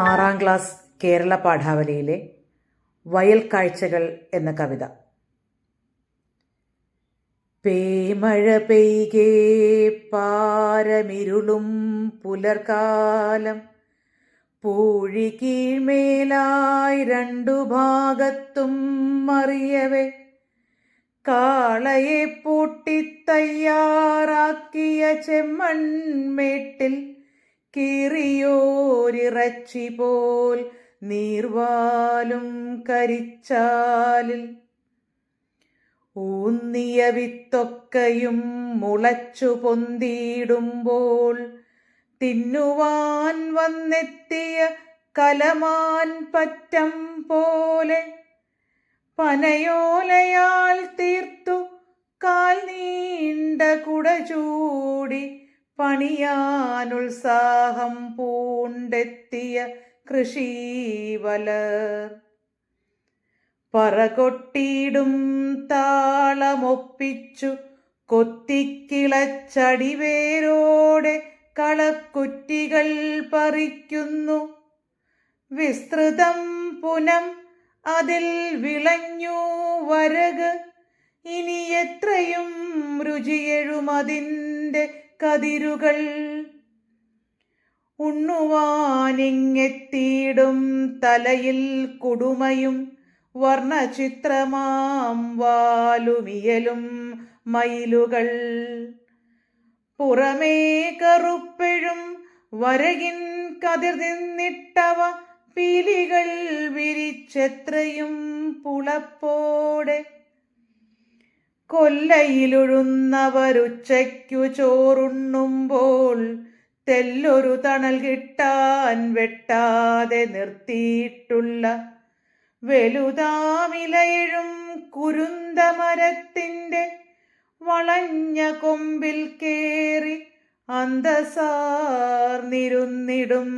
ആറാം ക്ലാസ് കേരള പാഠാവലിയിലെ വയൽ കാഴ്ചകൾ എന്ന കവിത. പേമഴ പെയ്കേ പാരമിരുളും പുലർകാലം. പൂഴി കീഴ്മേലായി രണ്ടു ഭാഗത്തും മറിയവേ. കാളയെ പൂട്ടി തയ്യാറാക്കിയ ചെമ്മൺമേട്ടിൽ കീറിയോരിറച്ചി പോൽ നീർവാലും കരിച്ചാലിൽ. ഊന്നിയ വിത്തൊക്കെയും മുളച്ചു പൊന്തിയിടുമ്പോൾ തിന്നുവാൻ വന്നെത്തിയ കലമാൻ പറ്റം പോലെ പനയോലയാൽ തീർത്തു കാൽ നീണ്ട കുട ചൂടി പണിയാനുത്സാഹം പൂണ്ടെത്തിയ കൃഷീവലർ പറകൊട്ടിയിടും താളമൊപ്പിച്ചു കൊത്തിക്കിളച്ചടിവേരോടെ കളക്കുറ്റികൾ പറിക്കുന്നു. വിസ്തൃതം പുനം അതിൽ വിളഞ്ഞു വരക്. ഇനി എത്രയും രുചിയെഴുമതിന്റെ കതിരുകൾ ഉണ്ണുവാനിങ്ങെത്തിയിടും തലയിൽ കുടുമയും വർണചിത്രമാം വാലുമിയലും മയിലുകൾ. പുറമേ കറുപ്പെഴും വരകിൻ കതിർ നിന്നിട്ടവ പീലികൾ വിരിച്ചെത്രയും പുളപ്പോടെ കൊല്ലയിലൊഴുന്നവരുച്ചയ്ക്കു ചോറുണ്ണുമ്പോൾ തെല്ലൊരു തണൽ കിട്ടാൻ വെട്ടാതെ നിർത്തിയിട്ടുള്ള വലുതാമിലയിഴും കുരുന്തമരത്തിന്റെ വളഞ്ഞ കൊമ്പിൽ കേറി അന്തസാർന്നിരുന്നിടും.